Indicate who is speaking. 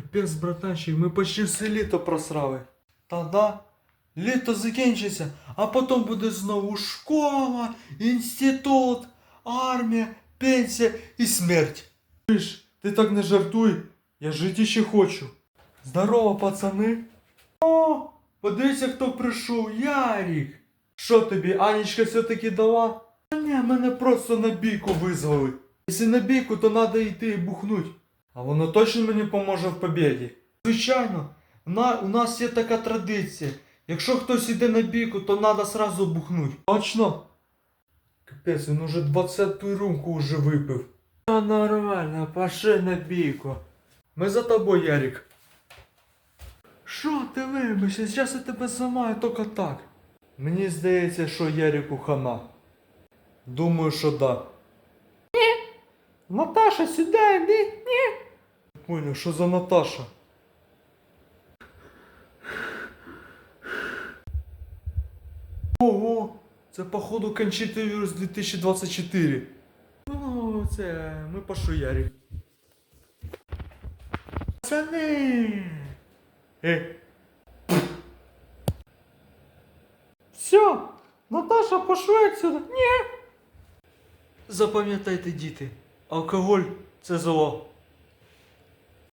Speaker 1: Капець, братанчик, ми почти все літо просрали. Та да, літо закінчиться, а потім буде знову школа, інститут, армія, пенсія і смерть. Чуєш, ти так не жартуй, я жити ще хочу. Здорово, пацани. О, подивіться, хто прийшов, Ярік. Що тобі, Анічка все-таки дала? Та ні, мене просто на бійку визвали. Якщо на бійку, то треба йти і бухнуть. А воно точно мені поможе в побіді. Звичайно, у нас є така традиція. Якщо хтось іде на бійку, то треба сразу бухнуть. Точно? Капець, він уже 20-ту рюмку вже випив. Та нормально, пошли на бійку. Ми за тобою, Ярик. Що ти вибачся? Зараз я тебе зламаю тільки так. Мені здається, що Ярику хана. Думаю, що да. Наташа, сюди йди. Ні. Понял, що за Наташа? Ого, це походу кончити вірус 2024. Ну, це ми пошли, Ярик. Пацани! Е. Все, Наташа, пошли отсюда. Ні. Запам'ятайте, діти, 哦，客户，这是我。